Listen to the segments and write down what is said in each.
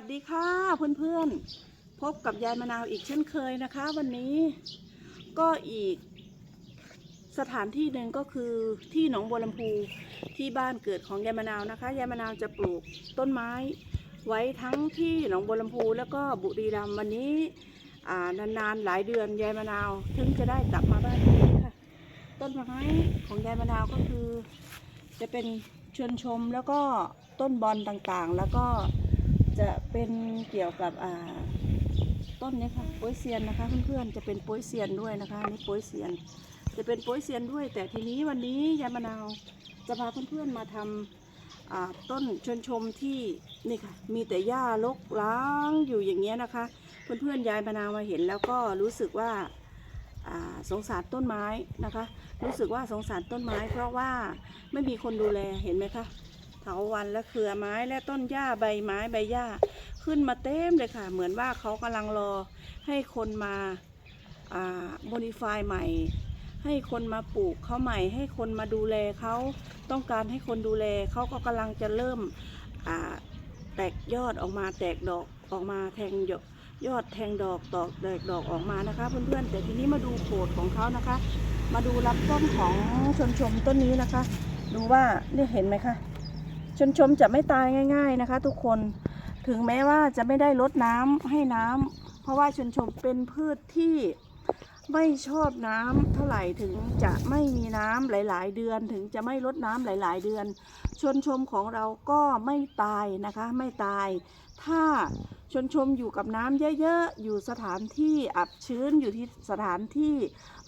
สวัสดีค่ะเพื่อนๆ พบกับยายมะนาวอีกเช่นเคยนะคะ วันนี้ก็อีกสถานที่หนึ่งก็คือที่หนองบัวลำพูที่บ้านเกิดของยายมะนาวนะคะยายมะนาวจะปลูกต้นไม้ไว้ทั้งที่หนองบัวลำพูแล้วก็บุรีรัมย์วันนี้นานๆหลายเดือนยายมะนาวถึงจะได้กลับมาบ้านนี้ค่ะ ต้นไม้ของยายมะนาวก็คือ จะเป็นชวนชมแล้วก็ต้นบอลต่างๆ แล้วก็ จะเป็นเกี่ยวกับอ่าต้นนี้ค่ะโป้ยเซียนนะคะเพื่อนๆจะเป็นโป้ยเซียนด้วยนะคะนี่โป้ยเซียน จะเป็นโป้ยเซียนด้วย แต่ทีนี้วันนี้ยายมะนาวจะพาเพื่อนๆมาทำอ่าต้นชวนชมที่นี่ค่ะมีแต่หญ้ารกร้างอยู่อย่างเงี้ยนะคะ เพื่อนๆยายมะนาวมาเห็นแล้วก็รู้สึกว่าอ่าสงสารต้นไม้นะคะ รู้สึกว่าสงสารต้นไม้ เพราะว่าไม่มีคนดูแลเห็นไหมคะาวันและเครือไม้และต้นหญ้าใบไม้ใบหญ้า ขึ้นมาเต็มเลยค่ะ เหมือนว่าเขากำลังรอให้คนมาโมดิฟายใหม่ ให้คนมาปลูกเขาใหม่ ให้คนมาดูแลเขาต้องการให้คนดูแลเขาก็กำลังจะเริ่มแตกยอดออกมาแตกดอกออกมาแทงยอดยอดแทงดอกตอกแตกดอกออกมานะคะ เพื่อนๆแต่ทีนี้มาดูโขดของเขานะคะ มาดูรับต้นของชนชมต้นนี้นะคะ ดูว่าเนี่ยเห็นไหมคะ ชนชมจะไม่ตายง่าย ๆนะคะ ทุกคนถึงแม้ว่าจะไม่ได้ลดน้ำให้น้ำเพราะว่าชนชมเป็นพืชที่ไม่ชอบน้ำเท่าไหร่ถึงจะไม่มีน้ำหลาย ๆ เดือน ถึงจะไม่ลดน้ำหลาย ๆ เดือน ชนชมของเราก็ไม่ตายนะคะ ไม่ตาย ถ้าชนชมอยู่กับน้ำเยอะ ๆ อยู่สถานที่อับชื้นอยู่ที่สถานที่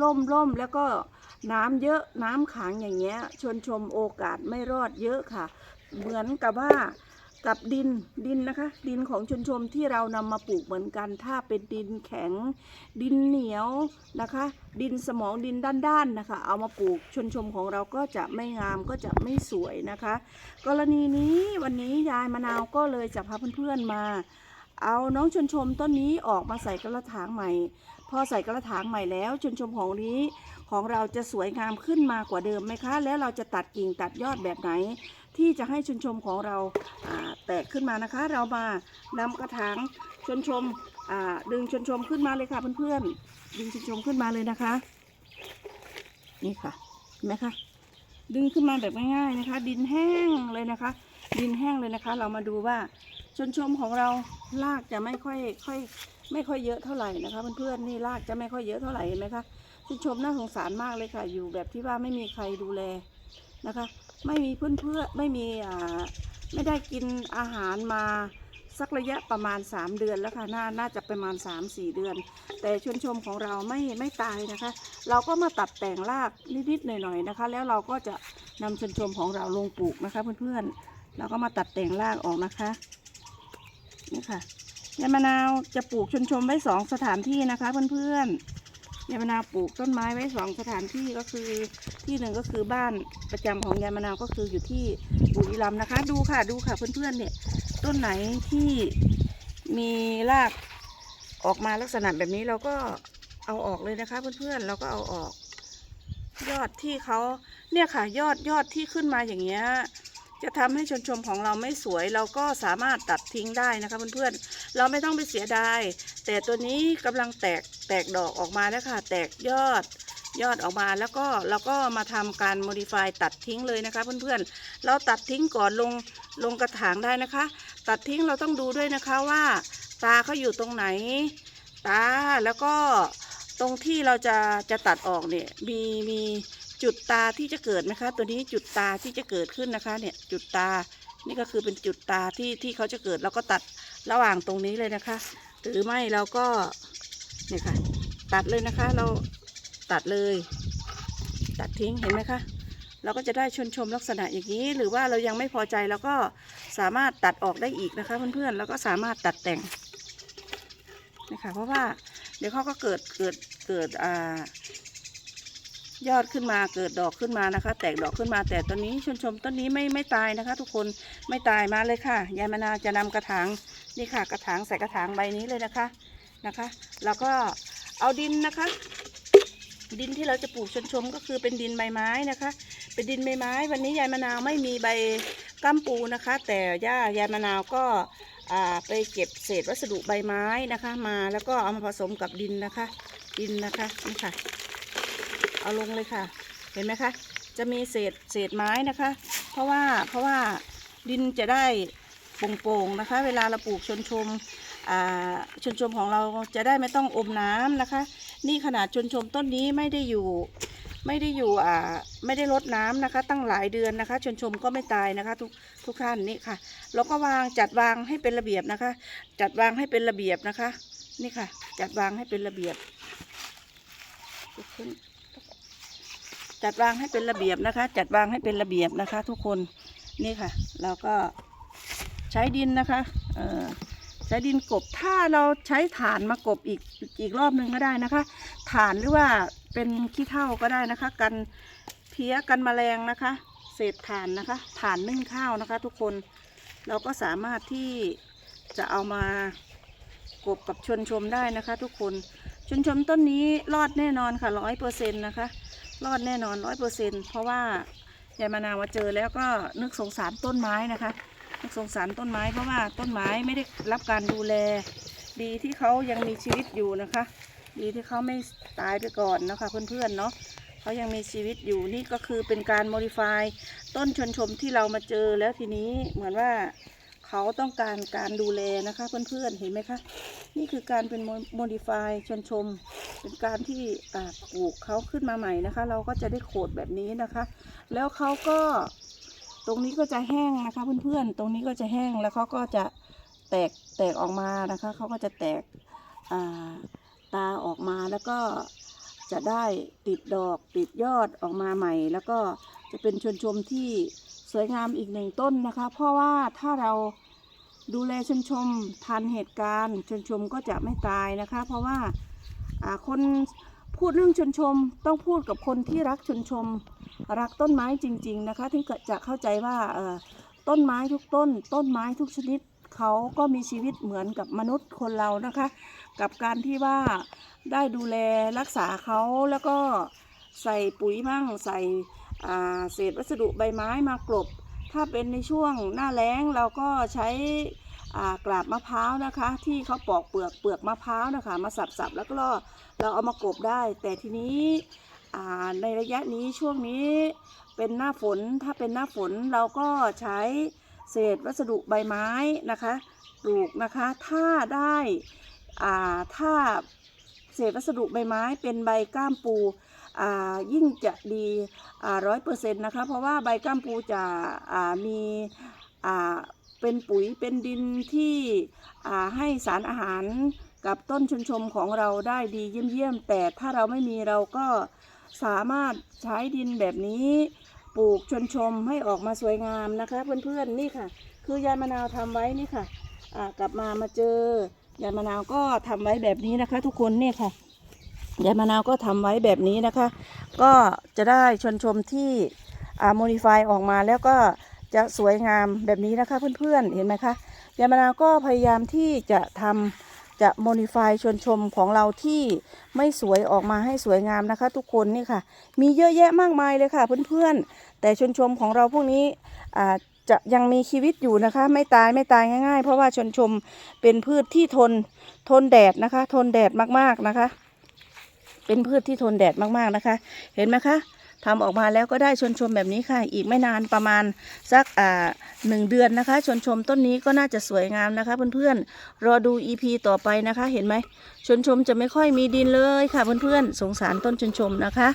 ร่มร่มแล้วก็น้ำเยอะน้ำขังอย่างเงี้ยชนชมโอกาสไม่รอดเยอะค่ะ เหมือนกับว่ากับดินดินนะคะ ดินของชนชมที่เรานำมาปลูกเหมือนกัน ถ้าเป็นดินแข็ง ดินเหนียวนะคะ ดินสมองดินด้านๆนะคะ เอามาปลูกชนชมของเราก็จะไม่งามก็จะไม่สวยนะคะ กรณีนี้วันนี้ยายมะนาวก็เลยจะพาเพื่อนๆมา เอาน้องชนชมต้นนี้ออกมาใส่กระถางใหม่ พอใส่กระถางใหม่แล้วชนชมของนี้ของเราจะสวยงามขึ้นมากว่าเดิมไหมคะ แล้วเราจะตัดกิ่งตัดยอดแบบไหน ที่จะให้ชนชมของเราแตกขึ้นมานะคะ เรามานำกระถางชนชมดึงชนชมขึ้นมาเลยค่ะเพื่อนๆดึงชนชมขึ้นมาเลยนะคะ นี่ค่ะเห็นไหมคะดึงขึ้นมาแบบง่ายๆนะคะ ดินแห้งเลยนะคะ ดินแห้งเลยนะคะ เรามาดูว่าชนชมของเรารากจะไม่ค่อยค่อยไม่ค่อยเยอะเท่าไหร่นะคะเพื่อนๆนี่รากจะไม่ค่อยเยอะเท่าไหร่เห็นไหมคะชนชมน่าสงสารมากเลยค่ะ อยู่แบบที่ว่าไม่มีใครดูแลนะคะ ไม่มีเพื่อนเพื่อไม่มีอ่าไม่ได้กินอาหารมาสักระยะประมาณ 3 เดือนแล้วค่ะน่าน่าจะประมาณ 3-4 เดือน แต่ชนชมของเราไม่ไม่ตายนะคะ เราก็มาตัดแต่งรากนิดๆหน่อยๆนะคะ แล้วเราก็จะนำชนชมของเราลงปลูกนะคะ เพื่อนๆเราก็มาตัดแต่งรากออกนะคะนี่ค่ะยายมะนาวจะปลูกชนชมไว้สองสถานที่นะคะ เพื่อนๆ ยายมะนาวปลูกต้นไม้ไว้สองสถานที่ก็คือที่หนึ่งก็คือบ้านประจำของยายมะนาวก็คืออยู่ที่บุรีรัมย์นะคะ ดูค่ะดูค่ะเพื่อนๆเนี่ยต้นไหนที่มีรากออกมาลักษณะแบบนี้เราก็เอาออกเลยนะคะ เพื่อนๆเราก็เอาออก ยอดที่เขาเนี่ยค่ะ ยอดยอดที่ขึ้นมาอย่างเงี้ย จะทำให้ชนชมของเราไม่สวย เราก็สามารถตัดทิ้งได้นะคะเพื่อนๆ เราไม่ต้องไปเสียดาย แต่ตัวนี้กำลังแตกแตกดอกออกมาแล้วค่ะ แตกยอดยอดออกมาแล้วก็เราก็มาทำการ modify ตัดทิ้งเลยนะคะเพื่อนๆ เราตัดทิ้งก่อนลงลงกระถางได้นะคะ ตัดทิ้งเราต้องดูด้วยนะคะว่า ตาเขาอยู่ตรงไหน ตาแล้วก็ตรงที่เราจะจะตัดออกเนี่ยมีมี จุดตาที่จะเกิดไหมคะ ตัวนี้จุดตาที่จะเกิดขึ้นนะคะ เนี่ยจุดตา นี่ก็คือเป็นจุดตาที่ที่เขาจะเกิดเราก็ตัดระหว่างตรงนี้เลยนะคะ หรือไม่เราก็เนี่ยค่ะ ตัดเลยนะคะ เราตัดเลย ตัดทิ้งเห็นไหมคะเราก็จะได้ชนชมลักษณะอย่างนี้ หรือว่าเรายังไม่พอใจเราก็สามารถตัดออกได้อีกนะคะ เพื่อนๆแล้วก็สามารถตัดแต่งนะคะเพราะว่าเดี๋ยวเขาก็เกิดเกิดเกิดอ่า ยอดขึ้นมาเกิดดอกขึ้นมานะคะ แตกดอกขึ้นมาแต่ต้นนี้ชนชมต้นนี้ไม่ไม่ตายนะคะ ทุกคนไม่ตายมาเลยค่ะยายมะนาวจะนำกระถางนี่ค่ะ กระถางใส่กระถางใบนี้เลยนะคะนะคะ แล้วก็เอาดินนะคะ ดินที่เราจะปลูกชนชมก็คือเป็นดินใบไม้นะคะ เป็นดินใบไม้ วันนี้ยายมะนาวไม่มีใบก้ามปูนะคะ แต่ย่ายายมะนาวก็อ่าไปเก็บเศษวัสดุใบไม้นะคะ มาแล้วก็เอามาผสมกับดินนะคะ ดินนะคะนี่ค่ะ เอาลงเลยค่ะ เห็นไหมคะ จะมีเศษเศษไม้นะคะ เพราะว่าเพราะว่าดินจะได้โป่งๆนะคะ เวลาเราปลูกชนชมชนชมของเราจะได้ไม่ต้องอมน้ำนะคะ นี่ขนาดชนชมต้นนี้ไม่ได้อยู่ไม่ได้อยู่อ่าไม่ได้ลดน้ำนะคะ ตั้งหลายเดือนนะคะ ชนชมก็ไม่ตายนะคะ ทุกทุกท่านนี่ค่ะเราก็วางจัดวางให้เป็นระเบียบนะคะ จัดวางให้เป็นระเบียบนะคะ นี่ค่ะ จัดวางให้เป็นระเบียบ จัดวางให้เป็นระเบียบนะคะ จัดวางให้เป็นระเบียบนะคะ ทุกคนนี่ค่ะ เราก็ใช้ดินนะคะใช้ดินกบถ้าเราใช้ถ่านมากบอีกอีกรอบหนึ่งก็ได้นะคะถ่านหรือว่าเป็นขี้เถ้าก็ได้นะคะ กันเพี้ยกันแมลงนะคะ เศษถ่านนะคะถ่านนึ่งข้าวนะคะ ทุกคนเราก็สามารถที่จะเอามากบกับชนชมได้นะคะ ทุกคนชนชมต้นนี้รอดแน่นอนค่ะร้อยเปอร์เซ็นต์นะคะ รอดแน่นอนร้อยเปอร์เซ็นต์เพราะว่ายายมานาวมาเจอแล้วก็นึกสงสารต้นไม้นะคะ นึกสงสารต้นไม้เพราะว่าต้นไม้ไม่ได้รับการดูแล ดีที่เขายังมีชีวิตอยู่นะคะ ดีที่เขาไม่ตายไปก่อนนะคะเพื่อนๆเนาะเขายังมีชีวิตอยู่นี่ก็คือเป็นการโมดิฟายต้นชนชมที่เรามาเจอแล้วทีนี้เหมือนว่า เขาต้องการการดูแลนะคะเพื่อนๆเห็นไหมคะ นี่คือการเป็นโมดิฟายชนชม เป็นการที่ปลูกเขาขึ้นมาใหม่นะคะ เราก็จะได้โขดแบบนี้นะคะ แล้วเขาก็ตรงนี้ก็จะแห้งนะคะเพื่อนๆ ตรงนี้ก็จะแห้งแล้วเขาก็จะแตกแตกออกมานะคะเขาก็จะแตกาตาออกมาแล้วก็จะได้ติดดอกติดยอดออกมาใหม่ แล้วก็จะเป็นชวนชมที่ สวยงามอีกหนึ่งต้นนะคะ เพราะว่าถ้าเราดูแลชวนชมทันเหตุการณ์ชนชมก็จะไม่ตายนะคะ เพราะว่าคนพูดเรื่องชนชม ต้องพูดกับคนที่รักชนชม รักต้นไม้จริง ๆ นะคะถึงจะเข้าใจว่าต้นไม้ทุกต้น ต้นไม้ทุกชนิดเขาก็มีชีวิตเหมือนกับมนุษย์คนเรานะคะ กับการที่ว่าได้ดูแลรักษาเขาแล้วก็ใส่ปุ๋ยมั่งใส่ เศษวัสดุใบไม้มากลบ ถ้าเป็นในช่วงหน้าแล้งเราก็ใช้กราบมะพร้าวนะคะ ที่เขาปอกเปลือกเปลือกมะพร้าวนะคะ มาสับๆแล้วก็เราเอามากบได้ แต่ทีนี้ในระยะนี้ช่วงนี้เป็นหน้าฝนถ้าเป็นหน้าฝนเราก็ใช้เศษวัสดุใบไม้นะคะปลูกนะคะถ้าได้ถ้าเศษวัสดุใบไม้เป็นใบก้ามปู ยิ่งจะดีร้อยเปอร์เซ็นต์นะคะ เพราะว่าใบก้ามปูจะมีเป็นปุ๋ยเป็นดินที่ให้สารอาหารกับต้นชนชมของเราได้ดีเยี่ยมๆแต่ถ้าเราไม่มีเราก็สามารถใช้ดินแบบนี้ปลูกชนชมให้ออกมาสวยงามนะคะ เพื่อนๆนี่ค่ะ คือยายมะนาวทำไว้นี่ค่ะอ่ากลับมามาเจอยายมะนาวก็ทำไว้แบบนี้นะคะ ทุกคนนี่ค่ะ ยายมะนาวก็ทำไว้แบบนี้นะคะ ก็จะได้ชนชมที่โมดิฟายออกมาแล้วก็จะสวยงามแบบนี้นะคะเพื่อนๆเห็นไหมคะยายมะนาวก็พยายามที่จะทำจะโมดิฟายชวนชมของเราที่ไม่สวยออกมาให้สวยงามนะคะ ทุกคนนี่ค่ะ มีเยอะแยะมากมายเลยค่ะเพื่อนๆ แต่ชวนชมของเราพวกนี้จะยังมีชีวิตอยู่นะคะ ไม่ตายไม่ตายง่าย ๆ เพราะว่าชนชมเป็นพืชที่ทนทนแดดนะคะ ทนแดดมากๆนะคะ เป็นพืชที่ทนแดดมากๆนะคะ เห็นไหมคะทำออกมาแล้วก็ได้ชนชมแบบนี้ค่ะ อีกไม่นานประมาณสักอ่า หนึ่งเดือนนะคะชนชมต้นนี้ก็น่าจะสวยงามนะคะ เพื่อนๆ รอดู EP ต่อไปนะคะ เห็นไหมชนชมจะไม่ค่อยมีดินเลยค่ะ เพื่อนๆ สงสารต้นชนชมนะคะ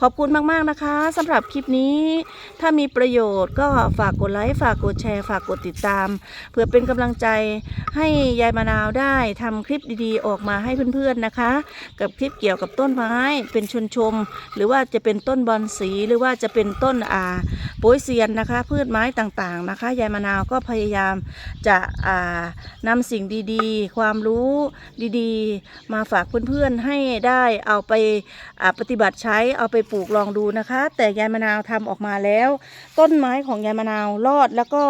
ขอบคุณมากๆนะคะสำหรับคลิปนี้ ถ้ามีประโยชน์ก็ฝากกดไลค์ ฝากกดแชร์ ฝากกดติดตาม เพื่อเป็นกำลังใจให้ยายมะนาวได้ทำคลิปดีๆ ออกมาให้เพื่อนๆนะคะ กับคลิปเกี่ยวกับต้นไม้ เป็นชนชม หรือว่าจะเป็นต้นบอนสีหรือว่าจะเป็นต้นอาโป้ยเซียนนะคะ พืชไม้ต่างๆนะคะยายมะนาวก็พยายามจะนำสิ่งดีๆ ความรู้ดีๆ มาฝากเพื่อนๆให้ได้เอาไปปฏิบัติใช้เอาไปปลูกลองดูนะคะ แต่ยายมะนาวทำออกมาแล้ว ต้นไม้ของยายมะนาวรอดแล้วก็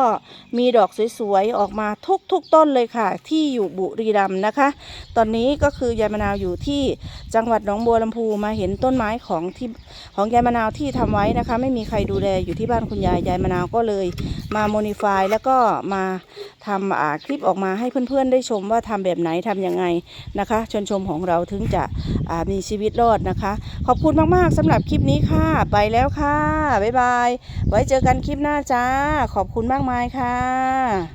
มีดอกสวยๆออกมาทุกๆต้นเลยค่ะ ที่อยู่บุรีรัมย์นะคะ ตอนนี้ก็คือยายมะนาวอยู่ที่จังหวัดหนองบัวลำพูมาเห็นต้นไม้ของที่ของยายมะนาวที่ทำไว้นะคะ ไม่มีใครดูแลอยู่ที่บ้านคุณยายยายมะนาวก็เลย มาโมนิฟายแล้วก็มาทำอ่าคลิปออกมาให้เพื่อนๆ ได้ชมว่าทำแบบไหนทำยังไงนะคะชนชมของเราถึงจะอ่ามีชีวิตรอดนะคะ ขอบคุณมากๆสำหรับคลิปนี้ค่ะ ไปแล้วค่ะ บ๊ายบาย ไว้เจอกันคลิปหน้าจ้า ขอบคุณมากมายค่ะ